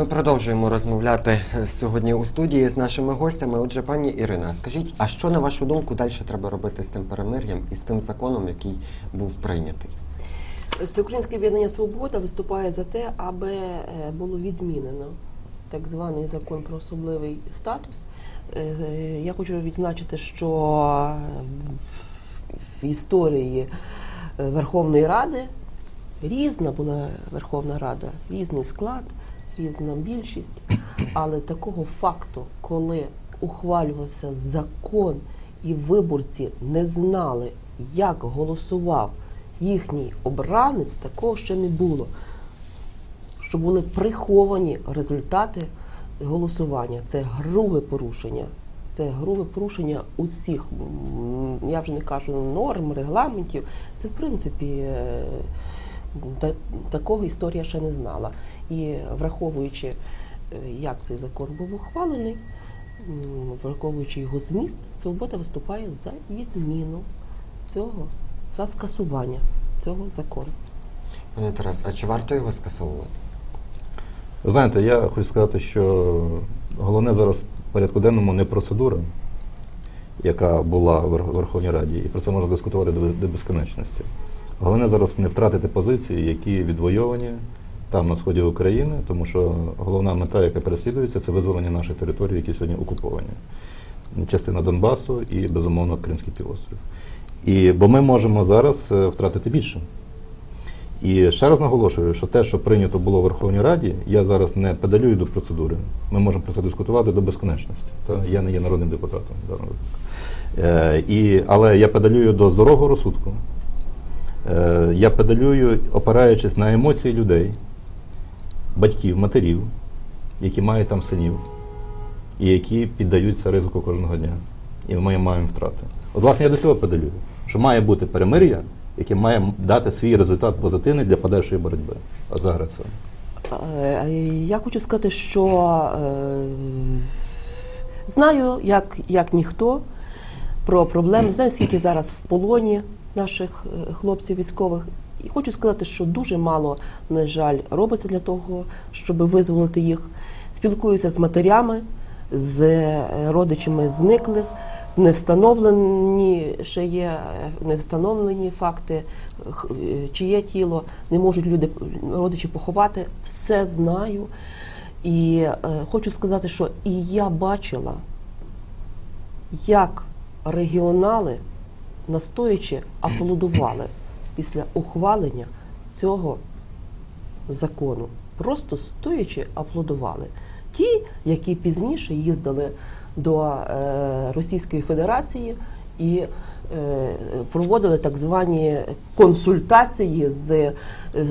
Ми продовжуємо розмовляти е, сьогодні у студії з нашими гостями. Отже, пані Ірина, скажіть, а що на вашу думку далі треба робити з тим перемир'ям і з тим законом, який був прийнятий? Всеукраїнське об'єднання Свобода виступає за те, аби е, було відмінено так званий закон про особливий статус. Е, Я хочу відзначити, що в- історії Верховної Ради різна була Верховна Рада, різний склад, різна більшість, але такого факту, коли ухвалювався закон і виборці не знали, як голосував їхній обранець, такого ще не було. Що були приховані результати голосування. Це грубе порушення. Це грубе порушення усіх, я вже не кажу норм, регламентів. Це в принципі е, та, такого історія ще не знала. І враховуючи, е, як цей закон був ухвалений, враховуючи його зміст, свобода виступає за відміну цього, за скасування цього закону. Пане Тарас, а чи варто його скасовувати? Знаєте, я хочу сказати, що головне зараз в порядку денному не процедура, яка була в Верховній Раді, і про це можна дискутувати до, до безконечності. Головне зараз не втратити позиції, які відвойовані там на сході України, тому що головна мета, яка переслідується, це визволення наших територій, які сьогодні окуповані. Частина Донбасу і, безумовно, Кримський півострів. І, бо ми можемо зараз е, втратити більше. І ще раз наголошую, що те, що прийнято було в Верховній Раді, я зараз не педалюю до процедури. Ми можемо про це дискутувати до безконечності. Та я не є народним депутатом. Е, і, але я педалюю до здорового розсудку. Е, я педалюю, опираючись на емоції людей, батьків, матерів, які мають там синів, і які піддаються ризику кожного дня. І ми маємо втрати. От, власне, я до цього педалюю, що має бути перемир'я, яке має дати свій результат позитивний для подальшої боротьби з агресором. Е, Я хочу сказати, що е, знаю, як, як ніхто про проблеми, знаю, скільки зараз в полоні наших е, хлопців військових. І хочу сказати, що дуже мало, на жаль, робиться для того, щоб визволити їх. Спілкуюся з матерями, з е, родичами зниклих. Не встановлені ще є е, не встановлені факти, е, чиє тіло не можуть люди родичі поховати. Все знаю. І е, хочу сказати, що і я бачила, як регіонали настоячи аплодували після ухвалення цього закону. Просто стоячи аплодували. Ті, які пізніше їздили до е, Російської Федерації і е, проводили так звані консультації з, е,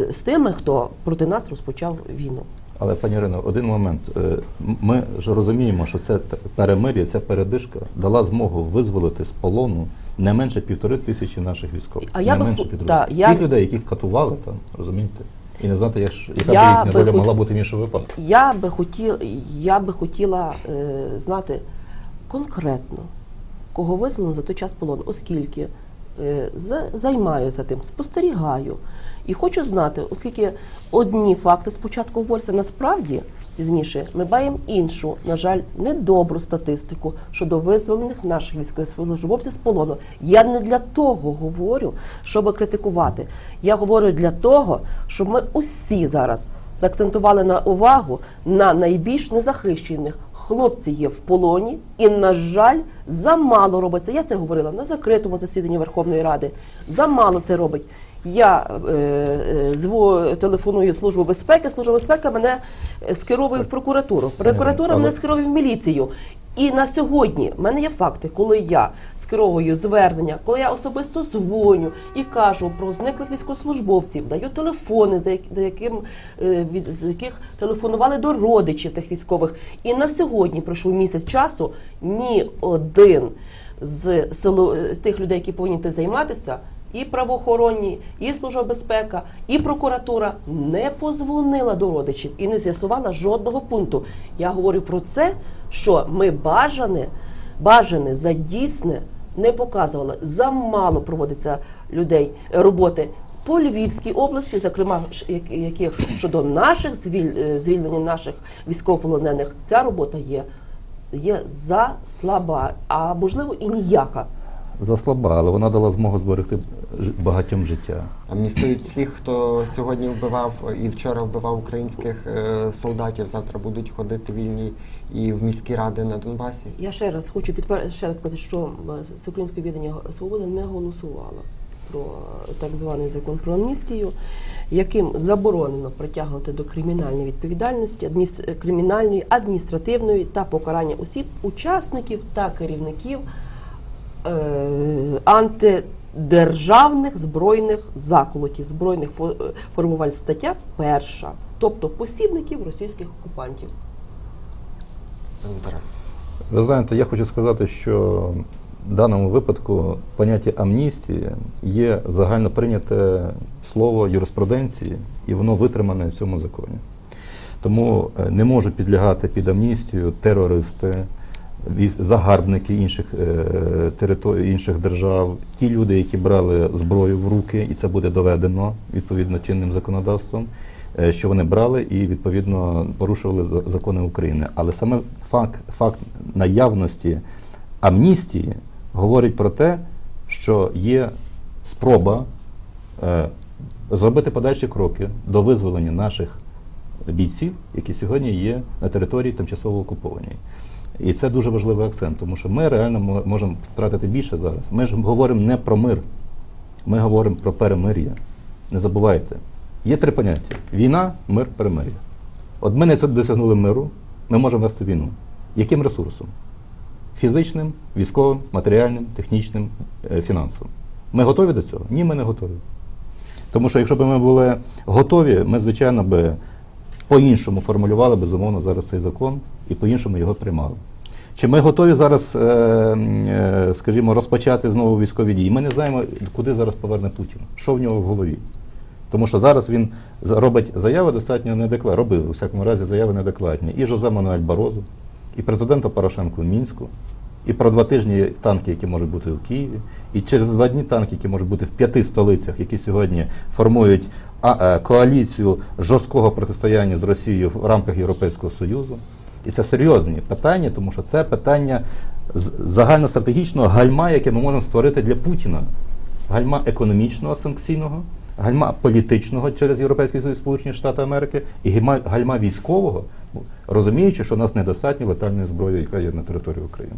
з тими, хто проти нас розпочав війну. Але, пані Ірино, один момент. Е, Ми ж розуміємо, що це перемир'я, ця передишка дала змогу визволити з полону не менше півтори тисячі наших військових. А я не би менше ху- півтори. да, я- Тих людей, яких катували там, розумієте? І не знати, як яка Я б їхня би доля хот- могла бути в іншому випадку. Я би хотіла, я би хотіла е, знати конкретно, кого виселено за той час полону, оскільки е, за- займаюся тим, спостерігаю. І хочу знати, оскільки одні факти спочатку говоряться, насправді пізніше ми маємо іншу, на жаль, недобру статистику щодо визволених наших військовослужбовців з полону. Я не для того говорю, щоб критикувати. Я говорю для того, щоб ми усі зараз заакцентували на увагу на найбільш незахищених. Хлопці є в полоні, і, на жаль, замало робиться. Я це говорила на закритому засіданні Верховної Ради. Замало це робить. Я е, е, телефоную службу безпеки. Служба безпеки мене е, скеровує в прокуратуру. Прокуратура мене скеровує в міліцію. І на сьогодні в мене є факти, коли я скеровую звернення, коли я особисто дзвоню і кажу про зниклих військовослужбовців, даю телефони, за до яким е, від з яких телефонували до родичів тих військових. І на сьогодні пройшов місяць часу. Ні один з село тих людей, які повинні тим займатися. І правоохоронні, і служба безпека, і прокуратура не позвонила до родичів і не з'ясувала жодного пункту. Я говорю про це, що ми бажане, бажане за дійсне не показували. Замало проводиться людей роботи по Львівській області, зокрема, яких щодо наших звіль- е, наших військовополонених, ця робота є, є за слаба, а можливо і ніяка. Заслаба, але вона дала змогу зберегти ж- багатьом життя. Амністують всіх, хто сьогодні вбивав і вчора вбивав українських е, солдатів. Завтра будуть ходити вільні і в міські ради на Донбасі. Я ще раз хочу підтвердити, ще раз сказати, що Всеукраїнське об'єднання Свобода не голосувало про е, так званий закон про амністію, яким заборонено притягнути до кримінальної відповідальності, адміс- кримінальної, адміністративної та покарання осіб, учасників та керівників антидержавних збройних заколотів, збройних е, формувань стаття перша, тобто посібників російських окупантів. Ви знаєте, я хочу сказати, що в даному випадку поняття амністії є загально прийняте слово юриспруденції, і воно витримане в цьому законі. Тому е, не можуть підлягати під амністію терористи, загарбники інших е, територій, інших держав, ті люди, які брали зброю в руки, і це буде доведено відповідно чинним законодавством, е, що вони брали і відповідно порушували закони України. Але саме факт, факт наявності амністії говорить про те, що є спроба е, зробити подальші кроки до визволення наших бійців, які сьогодні є на території тимчасово окупованій. І це дуже важливий акцент, тому що ми реально можемо втратити більше зараз. Ми ж говоримо не про мир, ми говоримо про перемир'я. Не забувайте. Є три поняття: війна, мир, перемир'я. От ми не досягнули миру, ми можемо вести війну. Яким ресурсом? Фізичним, військовим, матеріальним, технічним, е, фінансовим. Ми готові до цього? Ні, ми не готові. Тому що якщо б ми були готові, ми, звичайно, би по-іншому формулювали безумовно зараз цей закон і по-іншому його приймали. Чи ми готові зараз, е, е, скажімо, розпочати знову військові дії? Ми не знаємо, куди зараз поверне Путін, що в нього в голові. Тому що зараз він робить заяви достатньо неадекватні, робив у всякому разі заяви неадекватні. І Жозе Мануель Барозу, і президента Порошенко в Мінську, і про два тижні танки, які можуть бути в Києві, і через два дні танки, які можуть бути в п'яти столицях, які сьогодні формують е, коаліцію жорсткого протистояння з Росією в рамках Європейського Союзу. І це серйозні питання, тому що це питання загальностратегічного гальма, яке ми можемо створити для Путіна. Гальма економічного санкційного, гальма політичного через Європейський Союз Сполучені Штати Америки і гальма, військового, розуміючи, що у нас недостатньо летальної зброї, яка є на території України.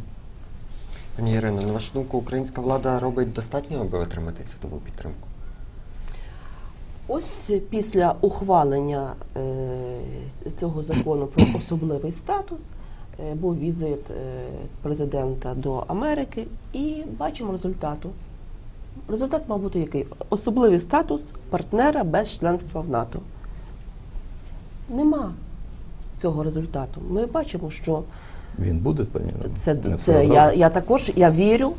Пані Ірино, на вашу думку, українська влада робить достатньо, аби отримати світову підтримку? Ось після ухвалення е, цього закону про особливий статус е, був візит е, президента до Америки, і бачимо результату. Результат мав бути який? Особливий статус партнера без членства в НАТО. Нема цього результату. Ми бачимо, що Він буде, пані це, це я, я також я вірю.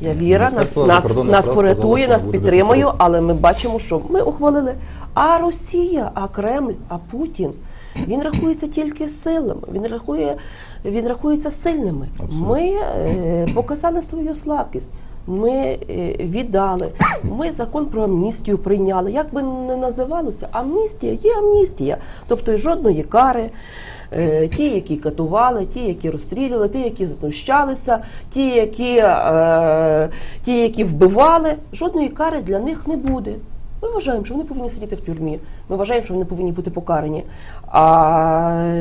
Я віра, нас, нас, нас порятує, нас підтримує, але ми бачимо, що ми ухвалили. А Росія, а Кремль, а Путін він рахується тільки силами. Він рахує, він рахується сильними. Абсолютно. Ми е, показали свою слабкість. Ми е, віддали. Ми закон про амністію прийняли. Як би не називалося, амністія є амністія. Тобто жодної кари. Е, Ті, які катували, ті, які розстрілювали, ті, які знущалися, ті, які, е, ті, які вбивали, жодної кари для них не буде. Ми вважаємо, що вони повинні сидіти в тюрмі. Ми вважаємо, що вони повинні бути покарані. А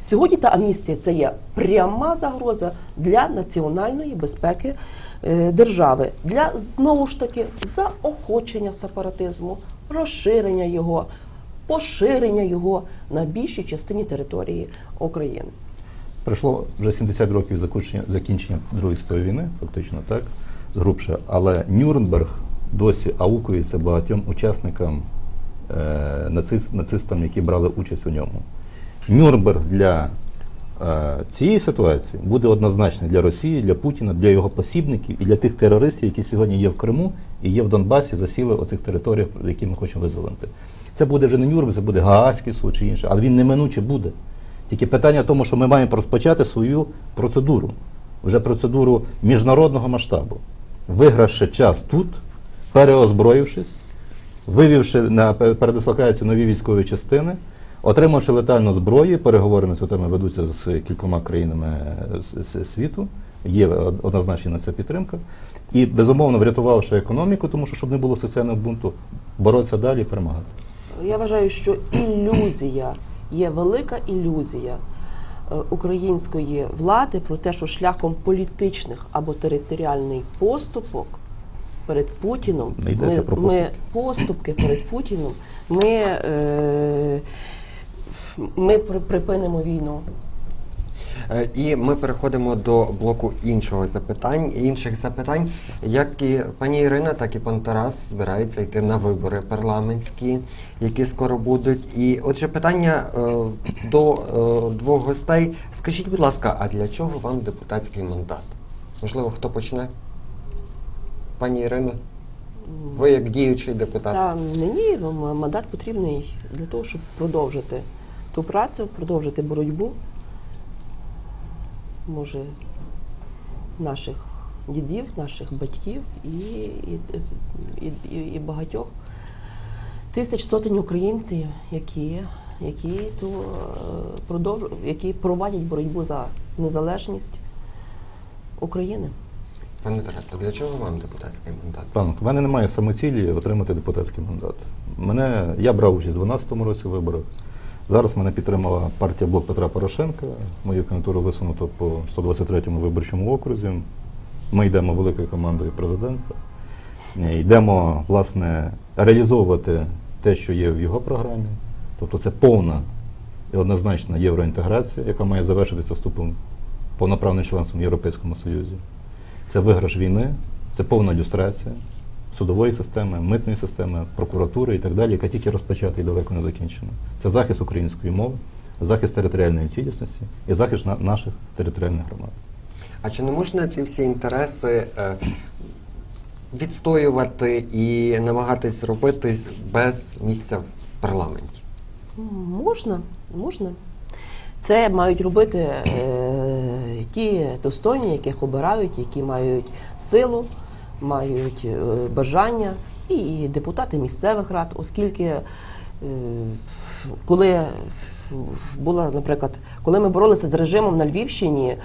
сьогодні та амністія це є пряма загроза для національної безпеки е, держави, для знову ж таки заохочення сепаратизму, розширення його, поширення його на більшій частині території України. Пройшло вже 70 років закінчення, закінчення Другої світової війни, фактично так, згрубше, але Нюрнберг досі аукується багатьом учасникам, е, нацист, нацистам, які брали участь у ньому. Нюрнберг для е, цієї ситуації буде однозначний для Росії, для Путіна, для його посібників і для тих терористів, які сьогодні є в Криму і є в Донбасі, засіли оцих територіях, які ми хочемо визволити. Це буде вже не Нюрнберг, це буде Гаазький суд чи інше, але він неминуче буде. Тільки питання в тому, що ми маємо розпочати свою процедуру, вже процедуру міжнародного масштабу, вигравши час тут, переозброївшись вивівши на пе- передислокацію нові військові частини, отримавши летальну зброю, переговори на тему ведуться з кількома країнами світу. Є од- однозначна на це підтримка. І безумовно врятувавши економіку, тому що щоб не було соціального бунту, боротися далі і перемагати. Я вважаю, що ілюзія є велика ілюзія е, української влади про те, що шляхом політичних або територіальний поступок перед Путіном ми, ми поступки. перед Путіном ми, е, ми при- припинимо війну. Е, І ми переходимо до блоку іншого запитань, інших запитань. Як і пані Ірина, так і пан Тарас збираються йти на вибори парламентські, які скоро будуть. І отже, питання е, до е, двох гостей. Скажіть, будь ласка, а для чого вам депутатський мандат? Можливо, хто почне? Пані Ірина? Ви як діючий депутат? Та мені мандат потрібний для того, щоб продовжити ту працю, продовжити боротьбу. Може, наших дідів, наших батьків і, і, і, і, і багатьох тисяч сотень українців, які, які, то, е, продовж, які проводять боротьбу за незалежність України. Пане Тарасе, для чого вам депутатський мандат? Пан, в мене немає самоцілі отримати депутатський мандат. Мене, я брав участь у 2012 році в виборах. Зараз мене підтримала партія Блок Петра Порошенка. Мою кандидатуру висунуто по 123-му виборчому окрузі. Ми йдемо великою командою президента. Е, Йдемо, власне, реалізовувати те, що є в його програмі. Тобто це повна і однозначна євроінтеграція, яка має завершитися вступом повноправним членством в Європейському Союзі. Це виграш війни, це повна люстрація судової системи, митної системи, прокуратури і так далі, яка тільки розпочата і далеко не закінчена. Це захист української мови, захист територіальної цілісності і захист на- наших територіальних громад. А чи не можна ці всі інтереси е, відстоювати і намагатись зробити без місця в парламенті? Можна, можна. Це мають робити е, ті достойні, яких обирають, які мають силу, мають е, бажання, і депутати місцевих рад, оскільки е, коли була, наприклад, коли ми боролися з режимом на Львівщині,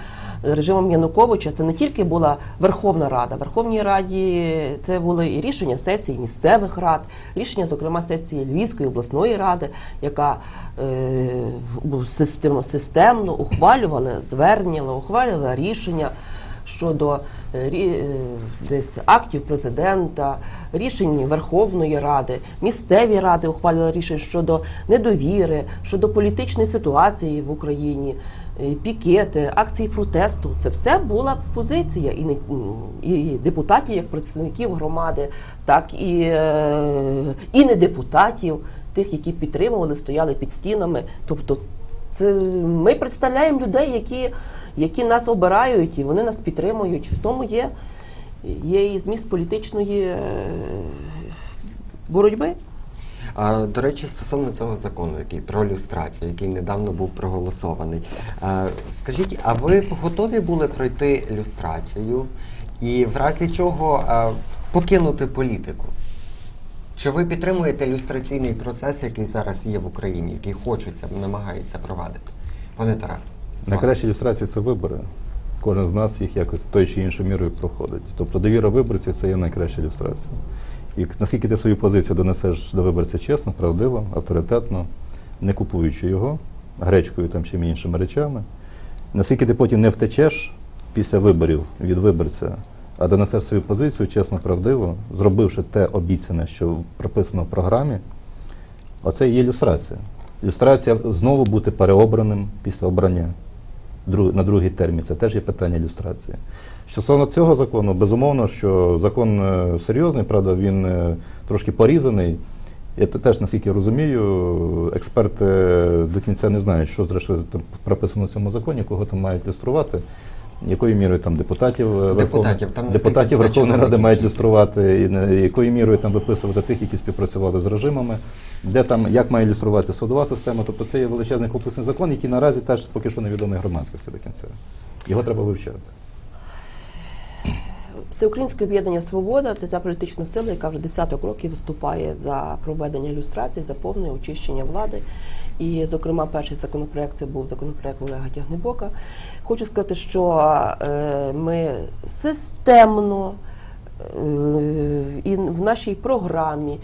режимом Януковича, це не тільки була Верховна Рада. В Верховній Раді це були і рішення сесій місцевих рад, рішення, зокрема, сесії Львівської обласної ради, яка е, системно, системно ухвалювала звернення, ухвалювала рішення щодо е, е, десь актів президента, рішень Верховної Ради, місцеві ради ухвалювали рішення щодо недовіри, щодо політичної ситуації в Україні, е, пікети, акції протесту. Це все була позиція і, не, і депутатів як представників громади, так і, і не депутатів, тих, які підтримували, стояли під стінами. Тобто це ми представляємо людей, які, які нас обирають, і вони нас підтримують. В тому є, є і зміст політичної е, боротьби. А, до речі, стосовно цього закону, який про люстрацію, який недавно був проголосований. А, скажіть, а ви готові були пройти люстрацію і в разі чого а, покинути політику? Чи ви підтримуєте люстраційний процес, який зараз є в Україні, який хочеться, намагається провадити? Пане Тарас. Найкраща ілюстрація це вибори. Кожен з нас їх якось тою чи іншою мірою проходить. Тобто довіра виборців це є найкраща ілюстрація. І наскільки ти свою позицію донесеш до виборця чесно, правдиво, авторитетно, не купуючи його гречкою там чи іншими речами, наскільки ти потім не втечеш після виборів від виборця, а донесеш свою позицію чесно, правдиво, зробивши те обіцяне, що прописано в програмі, оце і є ілюстрація. Ілюстрація знову бути переобраним після обрання на другий термін. Це теж є питання ілюстрації. Стосовно цього закону, безумовно, що закон е, серйозний, правда, він е, трошки порізаний. Я теж, наскільки розумію, експерти до кінця не знають, що зрештою там прописано в цьому законі, кого там мають люструвати, якою мірою там депутатів, е, Депутатів, там, депутатів Верховної Ради мають люструвати, і якою мірою там виписувати тих, які співпрацювали з режимами, де там як має ілюструватися судова система. Тобто це є величезний комплексний закон, який наразі теж поки що невідомий громадськості до кінця. Його треба вивчати. Всеукраїнське об'єднання Свобода це та політична сила, яка вже десяток років виступає за проведення ілюстрацій, за повне очищення влади. І, зокрема, перший законопроект це був законопроект Олега Тягнебока. Хочу сказати, що е, ми системно е, і в нашій програмі,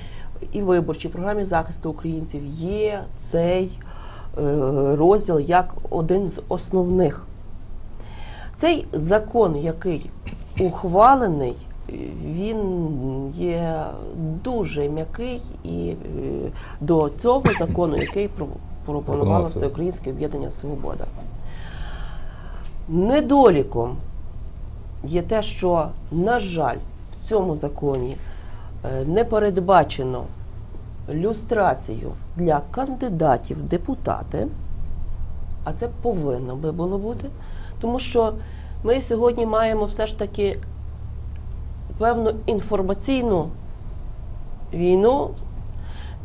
і виборчій програмі захисту українців є цей е, розділ як один з основних. Цей закон, який ухвалений, він є дуже м'який і е, до цього закону, який пропонувало Всеукраїнське об'єднання Свобода. Недоліком є те, що, на жаль, в цьому законі е, не передбачено люстрацію для кандидатів в депутати, а це повинно би було бути, тому що ми сьогодні маємо все ж таки певну інформаційну війну,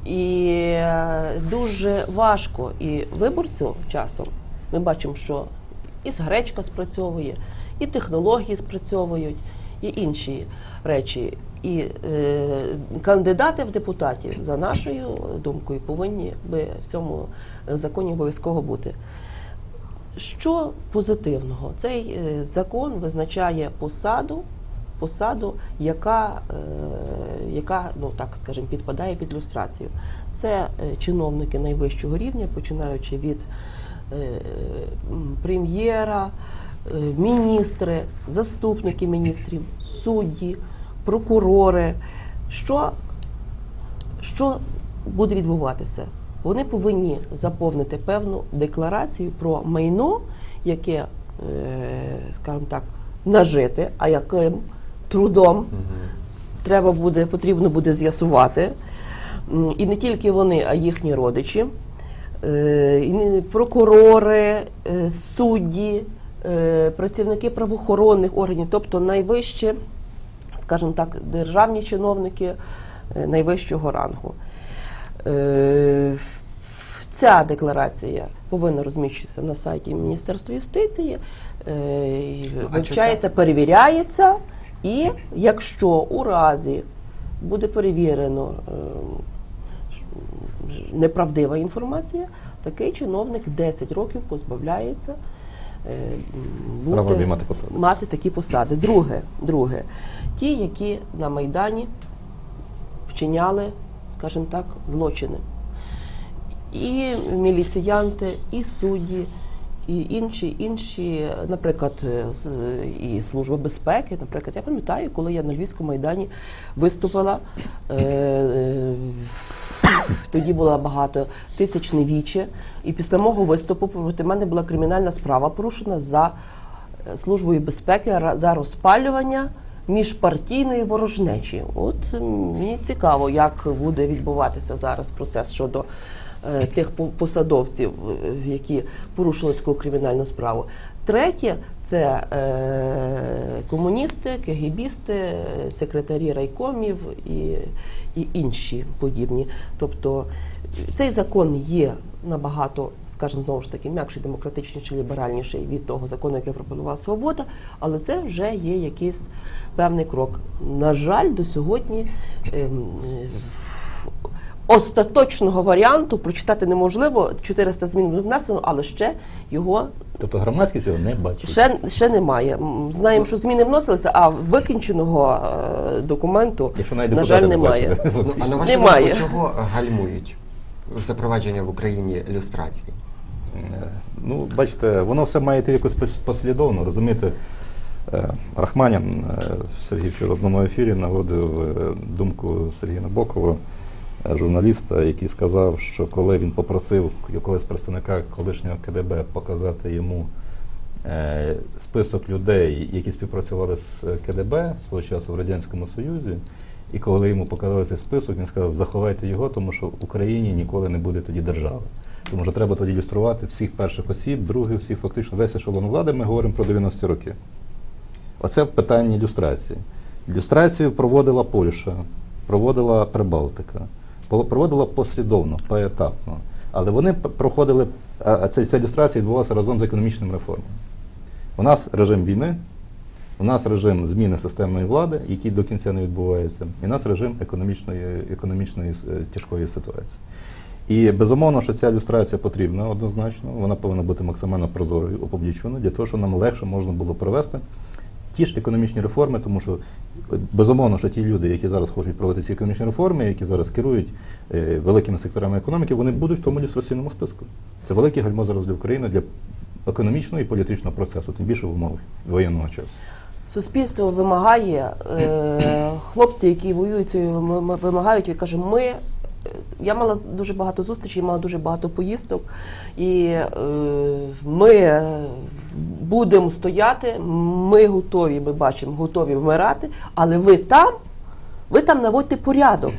і е, дуже важко і виборцю часом. Ми бачимо, що і гречка спрацьовує, і технології спрацьовують, і інші речі. І е, кандидати в депутатів, за нашою думкою, повинні би в цьому законі обов'язково бути. Що позитивного? Цей е, закон визначає посаду, посаду, яка, е, яка ну так скажімо, підпадає під люстрацію. Це е, чиновники найвищого рівня, починаючи від е, прем'єра, міністри, заступники міністрів, судді, прокурори. Що що буде відбуватися? Вони повинні заповнити певну декларацію про майно, яке, скажімо так, нажите, а яким трудом треба буде, потрібно буде з'ясувати. І не тільки вони, а їхні родичі, Е, і прокурори, е, судді, е, працівники правоохоронних органів, тобто найвище, скажімо так, державні чиновники найвищого рангу. Ця декларація повинна розміщуватися на сайті Міністерства юстиції, Ну, вивчається, перевіряється, і якщо у разі буде перевірено е, ж- неправдива інформація, такий чиновник 10 років позбавляється е, бути, обіймати посади. мати такі посади. Друге, друге, ті, які на Майдані вчиняли, скажімо так, злочини. І міліціянти, і судді, і інші, інші, наприклад, е, і Служба безпеки. Наприклад, я пам'ятаю, коли я на Львівському майдані виступила. е, Тоді була багато тисячне віче, і після мого виступу проти мене була кримінальна справа порушена за е, службою безпеки за розпалювання міжпартійної ворожнечі. От мені цікаво, як буде відбуватися зараз процес щодо тих по- посадовців, е, які порушили таку кримінальну справу. Третє це е, комуністи, кегібісти, е, секретарі райкомів і, і інші подібні. Тобто е, цей закон є набагато, скажімо, знову ж таки, м'якший, демократичніший, ліберальніший від того закону, який пропонувала свобода, але це вже є якийсь певний крок. На жаль, до сьогодні. Е, Остаточного варіанту прочитати неможливо. 400 змін було внесено, але ще його Тобто громадськість цього не бачить. ще, ще немає. Знаємо, що зміни вносилися, а викінченого е, документу, Якщо навіть на жаль, депутати не немає. бачили. Ну, а на вашу Немає. думку, чого гальмують запровадження в Україні люстрації? Е, Ну, бачите, воно все має йти якось пос- послідовно, розумієте. Е, Рахманін е, Сергій вчора в одному ефірі наводив е, думку Сергія Набокова, е, журналіста, який сказав, що коли він попросив якогось представника колишнього КДБ показати йому е, список людей, які співпрацювали з КДБ свого часу в Радянському Союзі, і коли йому показали цей список, він сказав, заховайте його, тому що в Україні ніколи не буде тоді держави. Тому що треба тоді ілюструвати всіх перших осіб, других всіх, фактично весь ешелон влади, ми говоримо про 90-ті роки. Оце питання ілюстрації. Ілюстрацію проводила Польща, проводила Прибалтика, проводила послідовно, поетапно. Але вони проходили, а ця, ця ілюстрація відбувалася разом з економічними реформами. У нас режим війни, У нас режим зміни системної влади, який до кінця не відбувається, і у нас режим економічної, економічної е, тяжкої ситуації. І безумовно, що ця ілюстрація потрібна однозначно, вона повинна бути максимально прозорою, опубліченою, для того, щоб нам легше можна було провести ті ж економічні реформи, тому що безумовно, що ті люди, які зараз хочуть проводити ці економічні реформи, які зараз керують е, великими секторами економіки, вони будуть в тому ілюстраційному списку. Це велике гальмо зараз для України, для економічного і політичного процесу, тим більше в умовах воєнного часу. Суспільство вимагає, е, хлопці, які воюють, вимагають і каже, ми. Я мала дуже багато зустрічей, мала дуже багато поїздок, і е, ми е, будемо стояти, ми готові, ми бачимо, готові вмирати, але ви там, ви там наводьте порядок.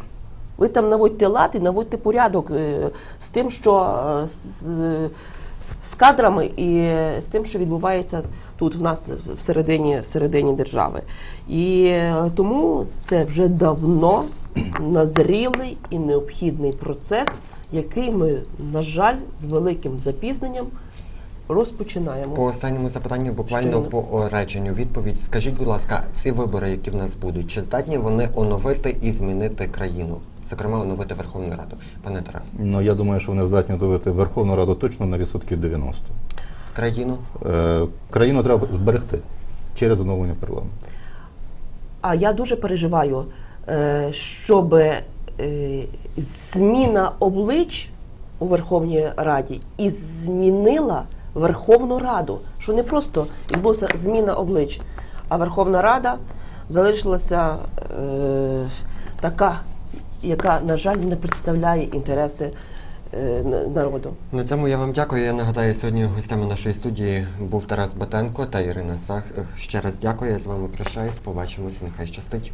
Ви там наводьте лад і наводьте порядок е, з тим, що е, з, з- кадрами і з тим, що відбувається тут в нас всередині, всередині держави. І е, тому це вже давно назрілий і необхідний процес, який ми, на жаль, з великим запізненням розпочинаємо. По останньому запитанню, буквально Щойно. по реченню відповідь. Скажіть, будь ласка, ці вибори, які в нас будуть, чи здатні вони оновити і змінити країну? Зокрема, оновити Верховну Раду. Пане Тарас, Ну я думаю, що вони здатні довести Верховну Раду точно на відсотків 90. країну Е, країну треба зберегти через оновлення парламенту. А я дуже переживаю, е, щоб е, зміна облич у Верховній Раді і змінила Верховну Раду, що не просто відбулася зміна облич, а Верховна Рада залишилася е, така, яка, на жаль, не представляє інтереси е, народу. на цьому я вам дякую. Я нагадаю, сьогодні гостями нашої студії був Тарас Батенко та Ірина Сах. Ще раз дякую. Я з вами прощаюсь. Побачимось. Нехай щастить.